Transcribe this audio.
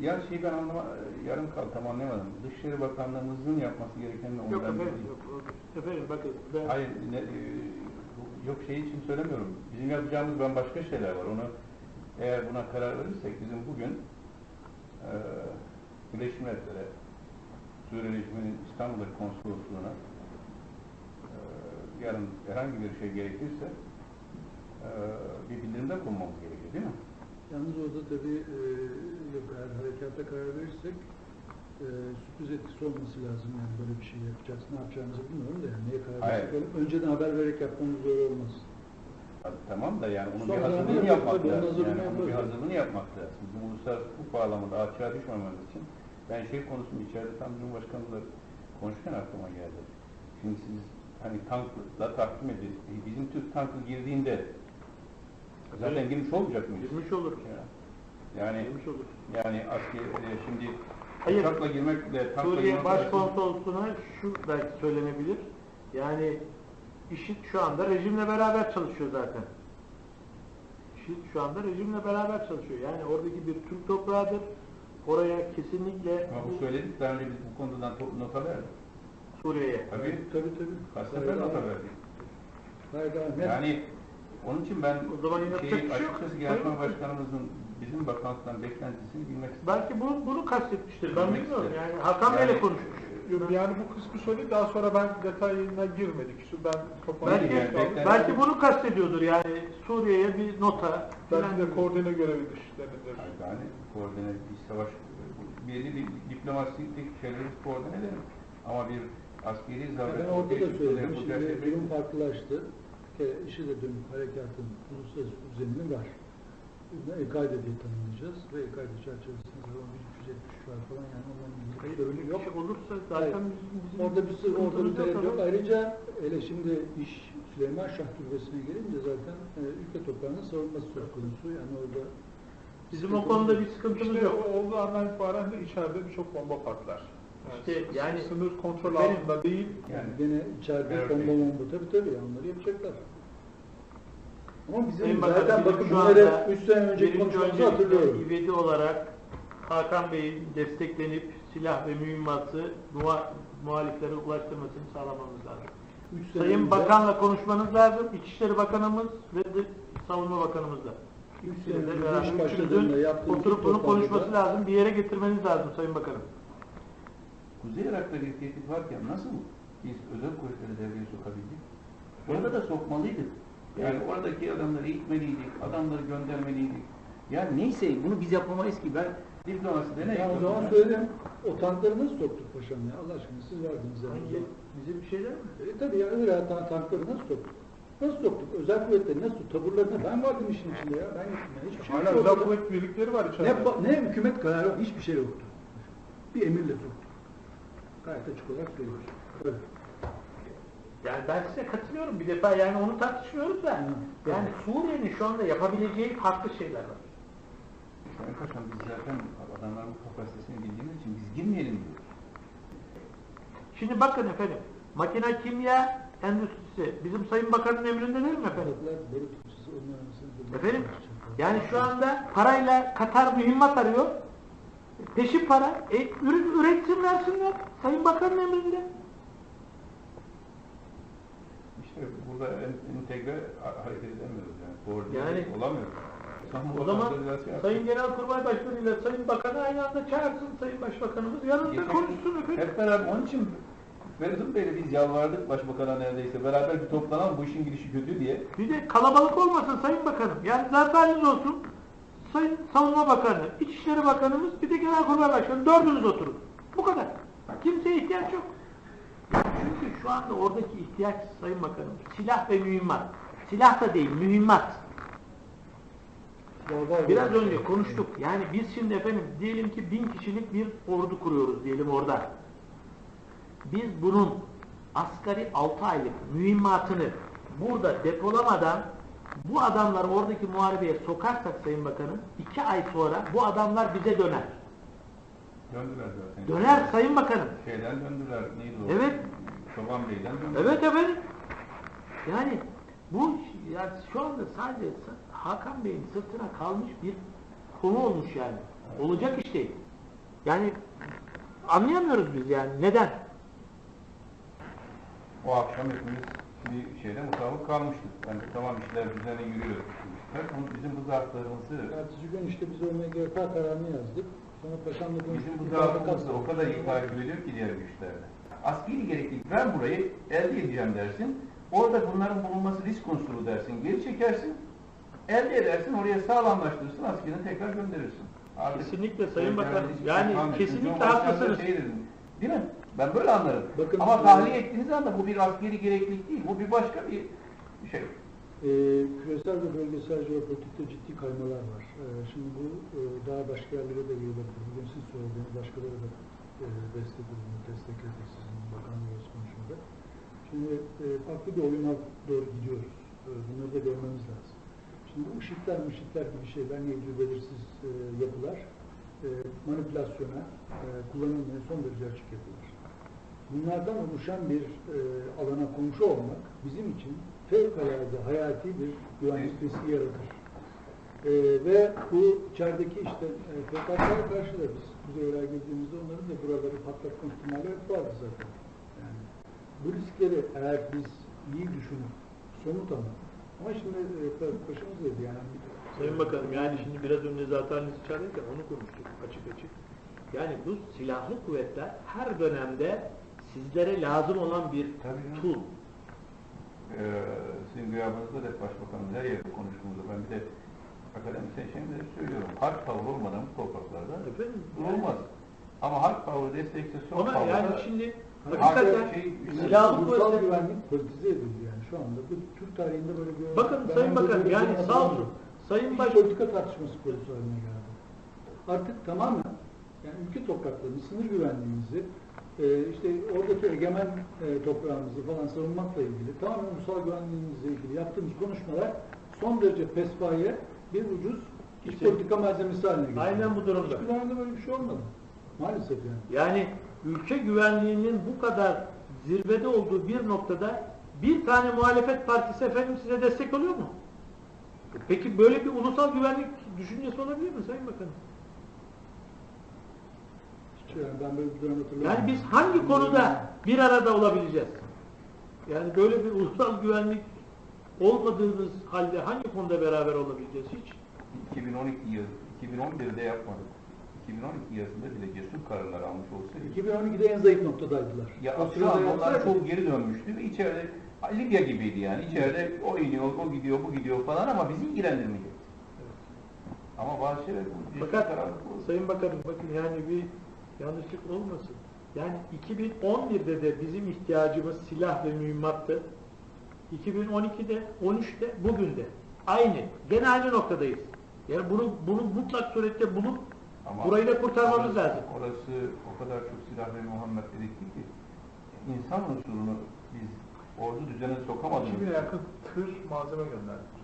Ya şey ben anlama, yarım kaldı tam anlayamadım. Dışişleri Bakanlığımızın yapması gerekenini Yok ondan efendim, değil. yok. Efendim bakın ben Hayır, ne, e, yok şey için söylemiyorum. Bizim yapacağımız ben başka şeyler var. Onu eğer buna karar verirsek bizim bugün e, Birleşmiş Milletler'e Suriye rejiminin İstanbul'daki konsolosluğuna e, yarın herhangi bir şey gerekirse e, bir bildirimde bulunmamız gerekiyor değil mi? Yalnız orada tabii e, yok eğer harekata karar verirsek e, sürpriz etkisi olması lazım yani böyle bir şey yapacağız. Ne yapacağımızı bilmiyorum da yani neye karar Hayır. verirsek öyle. önceden haber vererek yapmamız doğru olmaz. Tamam da yani onun bir Sonra hazırlığını yapmak tabii, onun lazım. hazırlığını Yani onun bir yaparız. hazırlığını yapmak lazım. Bizim uluslararası hukuk bağlamında açığa düşmememiz için ben şey konusunu içeride tam Cumhurbaşkanımızla konuşurken aklıma geldi. Şimdi siz hani tankla tahkim edin. Bizim Türk tankı girdiğinde zaten girmiş olmayacak mıyız? girmiş olur. Ya. Yani Girmiş olur. yani asker e, şimdi Hayır. uçakla girmekle tankla Suriye girmek Başkonsolosluğuna şu belki söylenebilir. Yani IŞİD şu anda rejimle beraber çalışıyor zaten. IŞİD şu anda rejimle beraber çalışıyor. Yani oradaki bir Türk toprağıdır. Oraya kesinlikle Ama bu söyledik daha önce biz bu konudan nota verdik. Suriye'ye. Tabii. Tabii tabii. Kaç sefer nota verdik. Hayır daha net. Yani onun için ben O zaman şey, bir şey açıkçası Genelkurmay Başkanımızın bizim bakanlıktan beklentisini bilmek istedim. Belki bunu, bunu kastetmiştir. Ben bilmiyorum. isterim. Yani Hakan Yani- Bey'le konuşmuş. Yani bu kısmı söyledi daha sonra ben detayına girmedik. Şu Ben. Belki, yani beklen- belki bunu kastediyordur yani Suriye'ye bir nota. Belki filan de koordine görevi dışlarındır. Yani koordine bir savaş, belli bir diplomatik şeyleri koordine edelim. Ama bir askeri Ya zaruret ben orada da söyledim. Şimdi şey durum değil. farklılaştı. Bir kere IŞİD'e dönük harekatın uluslararası düzenini var. El-Kaide diye tanımlayacağız ve El-Kaide çerçevesinde zaman 1373 var falan yani onların ilgili Hayır, öyle yok. şey olursa Hayır. zaten bizim, bizim Orada bir sır, orada bir talep yok. Ayrıca hele şimdi iş Süleyman Şah Türbesi'ne gelince zaten e, ülke toprağının savunması söz konusu. Yani orada Bizim o konuda bir sıkıntımız İşte yok. o- olduğu andan itibaren de içeride birçok bomba patlar. Yani, İşte yani- sınır kontrol Benim- altında değil. yani gene içeride bomba bomba tabii tabii onları yapacaklar. Ama bizim Sayın zaten bakın bunları anda 3 sene önce konuşmamızı hatırlıyorum. ivedi olarak Hakan Bey'in desteklenip silah ve mühimmatı muha- muhaliflere ulaştırmasını sağlamamız lazım. Üç Sayın önce- Bakan'la konuşmanız lazım. İçişleri Bakanımız ve de Savunma Bakanımızla. Üç İkisiyle sene önce başladığında yaptığımız oturup bunun konuşması lazım. Bir yere getirmeniz lazım Sayın Bakanım. Kuzey Irak'ta bir tehdit varken nasıl biz özel kuvvetleri devreye sokabildik? Orada da sokmalıydık. Yani oradaki adamları eğitmeliydik, adamları göndermeliydik. Ya neyse bunu biz yapmamalıyız ki ben diplomaside ne Ya o zaman söyledim. O tankları nasıl soktuk paşam ya? Allah aşkına siz vardınız yani. Hangi? Bize bir şeyler mi? E tabii ya Irak'a tan- tankları nasıl soktuk? Nasıl soktuk? Özel kuvvetleri nasıl soktuk? Taburlarına ben vardım işin içinde ya. Ben gittim ya. Hiçbir şey Hala özel kuvvet birlikleri var içeride. Ne, ne hükümet kararı hiçbir şey yoktu. Bir emirle soktuk. Gayet açık olarak söylüyoruz. Öyle. Yani ben size katılıyorum bir defa yani onu tartışmıyoruz da yani Suriye'nin şu anda yapabileceği farklı şeyler var. Sayın Paşam biz zaten adamların bu kapasitesini bildiğimiz için biz girmeyelim diyoruz. Şimdi bakın efendim makine kimya endüstrisi bizim Sayın Bakan'ın emrinde değil mi efendim? Efendim yani şu anda parayla Katar mühimmat arıyor. Peşin para. E, ürün üretsin versinler. Sayın Bakan'ın emrinde. İşte burada en- entegre ha- hareket edemiyoruz yani. Koordine Yani- olamıyoruz. O zaman. Sayın Genelkurmay Başkanı ile Sayın Bakan'ı aynı anda çağırsın Sayın Başbakanımız. Yanında konuşsun efendim. Hep beraber onun için Feridun Bey'le biz yalvardık başbakana neredeyse. Beraber bir toplanalım bu işin gidişi kötü diye. Bir de kalabalık olmasın Sayın Bakanım. Yani zaferiniz olsun. Sayın Savunma Bakanı, İçişleri Bakanımız, bir de Genelkurmay Başkanı. Dördünüz oturun. Bu kadar. Kimseye ihtiyaç yok. Çünkü şu anda oradaki ihtiyaç Sayın Bakanım silah ve mühimmat. Silah da değil, mühimmat. Biraz önce konuştuk. Yani biz şimdi efendim diyelim ki bin kişilik bir ordu kuruyoruz diyelim orada. Biz bunun asgari 6 aylık mühimmatını burada depolamadan bu adamları oradaki muharebeye sokarsak Sayın Bakanım 2 ay sonra bu adamlar bize döner. Döndüler zaten. Döner Sayın Bakanım. Şeyden döndüler. Neydi o? Evet. Çoban Bey'den döndüler. Evet efendim. Yani bu yani şu anda sadece Hakan Bey'in sırtına kalmış bir konu olmuş yani. Olacak iş değil. Yani anlayamıyoruz biz yani. Neden? O akşam hepimiz bir şeyde mutabık kalmıştık. Yani tamam işler düzene yürüyor. demişler. Ama bizim bu zaaflarımızı, Ertesi gün işte biz o MGK kararını yazdık. Sonra paşamla bizim konuştuk. bu İfade zaafımızı kalktı. o kadar iyi takip ediyor ki diğer güçlerle. Askeri gereklilik ben burayı elde edeceğim dersin. Orada bunların bulunması risk unsuru dersin. Geri çekersin. Elde edersin, oraya sağlamlaştırırsın, askerini tekrar gönderirsin. Artık- Kesinlikle Sayın Bakanım. Yani kesinlikle haklısınız. Şey değil mi? Ben böyle anlarım. Bakın, Ama e, tahliye ettiğiniz anda bu bir askeri gereklilik değil. Bu bir başka bir şey. Ee, küresel ve bölgesel jeopolitikte ciddi kaymalar var. Ee, şimdi bu e, daha başka yerlere de yayılabilir. Bugün siz söylediğiniz başkaları da e, destek ürünü, destekledi sizin bakanlığınız konuşmada. Şimdi e, farklı bir oyuna doğru gidiyoruz. E, bunları da görmemiz lazım. Şimdi bu ışıklar, mışıklar gibi şeyler neydi belirsiz e, yapılar e, manipülasyona, e, kullanılmaya son derece açık yapılar. Bunlardan oluşan bir e, alana komşu olmak bizim için fevkalade hayati bir güvenlik riski yaratır. E, ve bu içerideki işte e, PKK'ya karşı da biz Kuzeyler girdiğimizde onların da buraları patlatma ihtimali hep vardı zaten. Yani bu riskleri eğer biz iyi düşünüp somut ama ama şimdi e, başımız dedi yani Sayın Bakanım yani şimdi biraz önce zaten içerideyken onu konuştuk açık açık. Yani bu silahlı kuvvetler her dönemde sizlere lazım olan bir Tabii tool. Ee, sizin gıyabınızda da başbakanın her yerde konuştuğumuzda ben bir de akademisyen şeyimde söylüyorum. Harp tavrı olmadan bu topraklarda Efendim, olmaz. Ama harp tavrı destekse son Ona tavrı yani şimdi hakikaten şey, silahlı ulusal kuvvetler güvenlik politize edildi yani şu anda. Bu Türk tarihinde böyle bir Bakın Ben Sayın Bakan yani şey sağ hatırlamıyorum. Sayın Baş politika tartışması konusu haline geldi. Artık tamamen yani ülke topraklarını, sınır güvenliğimizi, e, işte oradaki egemen e, toprağımızı falan savunmakla ilgili tamamen ulusal güvenliğimizle ilgili yaptığımız konuşmalar son derece pespaye bir ucuz iç Kesin. politika malzemesi haline geldi. Aynen bu durumda. Hiçbir dönemde böyle bir şey olmadı. Maalesef yani. Yani ülke güvenliğinin bu kadar zirvede olduğu bir noktada bir tane muhalefet partisi efendim size destek oluyor mu? Peki böyle bir ulusal güvenlik düşüncesi olabilir mi Sayın Bakanım? Yani ben böyle bir dönem hatırlamıyorum. Yani biz hangi konuda bir arada olabileceğiz? Yani böyle bir ulusal güvenlik olmadığımız halde hangi konuda beraber olabileceğiz hiç? 2012 yıl, 2011'de yapmadık. 2012 yazında bile cesur kararlar almış olsaydık 2012'de en zayıf noktadaydılar. Ya O şu an onlar çok geri dönmüştü ve içeride Libya gibiydi yani. İçeride o iniyor, o gidiyor, bu gidiyor falan ama bizi ilgilendirmeyecek. Ama bazı şeyler bu Fakat karar bu. Sayın Bakanım bakın yani bir yanlışlık olmasın. Yani 2011'de de bizim ihtiyacımız silah ve mühimmattı. 2012'de, 13'te, bugün de. Aynı. Gene aynı noktadayız. Yani bunu, bunu mutlak surette bulup Ama burayı da kurtarmamız orası, lazım. Orası o kadar çok silah ve Muhammed dedikti ki insan unsurunu biz ordu düzenine sokamadığımız 2000'e yakın tır malzeme gönderdik.